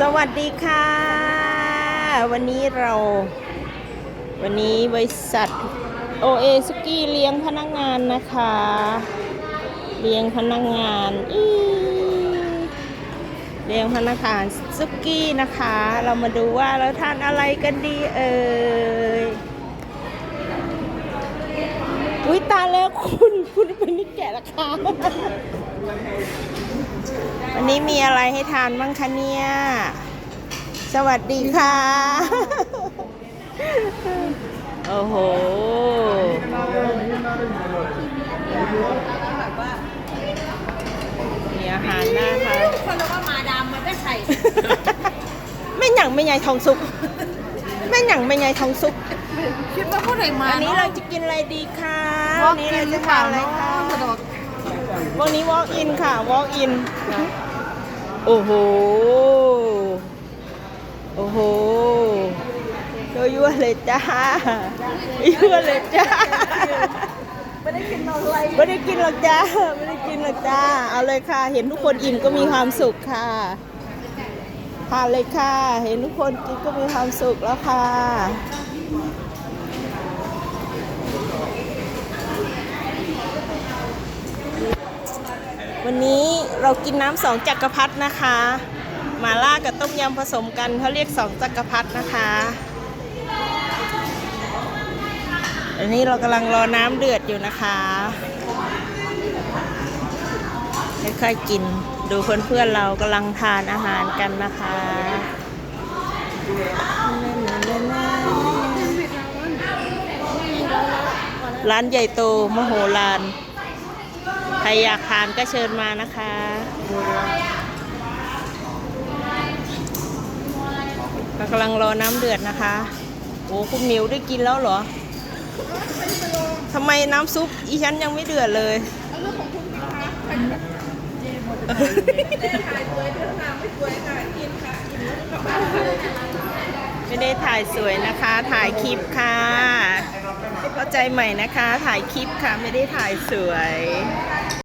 สวัสดีค่ะ วันนี้เรา วันนี้บริษัทโอเอสกี้เลี้ยงพนักงานนะคะ เลี้ยงพนักงานอีเลี้ยงพนักงานซุกี้นะคะ เรามาดูว่าเราทานอะไรกันดีเอ่ยอุ้ยตาแล้วคุณ คุณเป็นนิดแก่ละคะ วันนี้มีอะไรให้ทานบ้างคะเนี่ย สวัสดีค่ะ โอ้โห มีอาหารน่าทานคนเราว่ามาดามมันก็ใส่ไม่หยั่งไม่ใหญ่ทองสุกไม่หยั่งไม่ใหญ่ทองสุก คิดว่าผู้ใดมาวันนี้เราจะกินอะไรดีคะวันนี้เราจะทานอะไรคะ สะดวกวันนี้ walk in ค่ะ walk in โอ้โห โอ้โหยั่วๆเลยจ้ายั่วเลยจ้า ไม่ได้กินอะไรไม่ได้กินหรอกจ้า ไม่ได้กินหรอกจ้า เอาเลยค่ะ เห็นทุกคนอิ่มก็มีความสุขค่ะทานเลยค่ะ เห็นทุกคนกินก็มีความสุขแล้วค่ะ วันนี้เรากินน้ำสองจักรพรรดินะคะมาล่ากับต้มยำผสมกันเขาเรียกสองจักรพรรดินะคะอันนี้เรากำลังรอน้ำเดือดอยู่นะคะค่อยๆกินดูเพื่อนๆเรากำลังทานอาหารกันนะคะร้านใหญ่โตมโหฬาร ครอยากทานก็เชิญมานะคะ เรากำลังรอน้ำเดือดนะคะ โอ้คุณหมิวได้กินแล้วเหรอทำไมน้ำซุปอีฉันยังไม่เดือดเลยไม่ได้ถ่ายสวยนะคะ ถ่ายคลิปค่ะ ใจใหม่นะคะ ถ่ายคลิปค่ะ ไม่ได้ถ่ายสวย